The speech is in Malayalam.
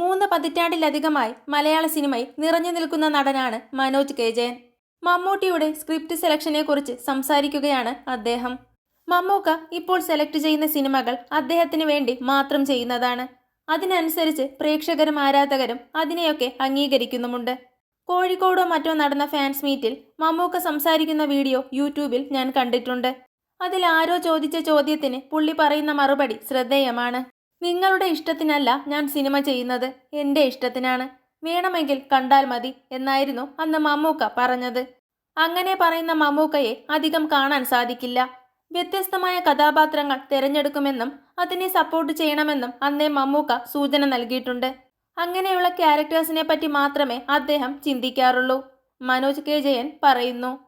മൂന്ന് പതിറ്റാണ്ടിലധികമായി മലയാള സിനിമയിൽ നിറഞ്ഞു നിൽക്കുന്ന നടനാണ് മനോജ് കെ ജയൻ. മമ്മൂട്ടിയുടെ സ്ക്രിപ്റ്റ് സെലക്ഷനെ കുറിച്ച് സംസാരിക്കുകയാണ് അദ്ദേഹം. മമ്മൂക്ക ഇപ്പോൾ സെലക്ട് ചെയ്യുന്ന സിനിമകൾ അദ്ദേഹത്തിന് വേണ്ടി മാത്രം ചെയ്യുന്നതാണ്. അതിനനുസരിച്ച് പ്രേക്ഷകരും ആരാധകരും അതിനെയൊക്കെ അംഗീകരിക്കുന്നുമുണ്ട്. കോഴിക്കോടോ മറ്റോ നടന്ന ഫാൻസ് മീറ്റിൽ മമ്മൂക്ക സംസാരിക്കുന്ന വീഡിയോ യൂട്യൂബിൽ ഞാൻ കണ്ടിട്ടുണ്ട്. അതിൽ ആരോ ചോദിച്ച ചോദ്യത്തിന് പുള്ളി പറയുന്ന മറുപടി ശ്രദ്ധേയമാണ്. നിങ്ങളുടെ ഇഷ്ടത്തിനല്ല ഞാൻ സിനിമ ചെയ്യുന്നത്. എന്റെ ഇഷ്ടത്തിനാണ്. വേണമെങ്കിൽ കണ്ടാൽ മതി എന്നായിരുന്നു അന്ന് മമ്മൂക്ക പറഞ്ഞത്. അങ്ങനെ പറയുന്ന മമ്മൂക്കയെ അധികം കാണാൻ സാധിക്കില്ല. വ്യത്യസ്തമായ കഥാപാത്രങ്ങൾ തിരഞ്ഞെടുക്കുമെന്നും അതിനെ സപ്പോർട്ട് ചെയ്യണമെന്നും അന്നേ മമ്മൂക്ക സൂചന നൽകിയിട്ടുണ്ട്. അങ്ങനെയുള്ള ക്യാരക്ടേഴ്സിനെ പറ്റി മാത്രമേ അദ്ദേഹം ചിന്തിക്കാറുള്ളൂ. മനോജ് കെ ജയൻ പറയുന്നു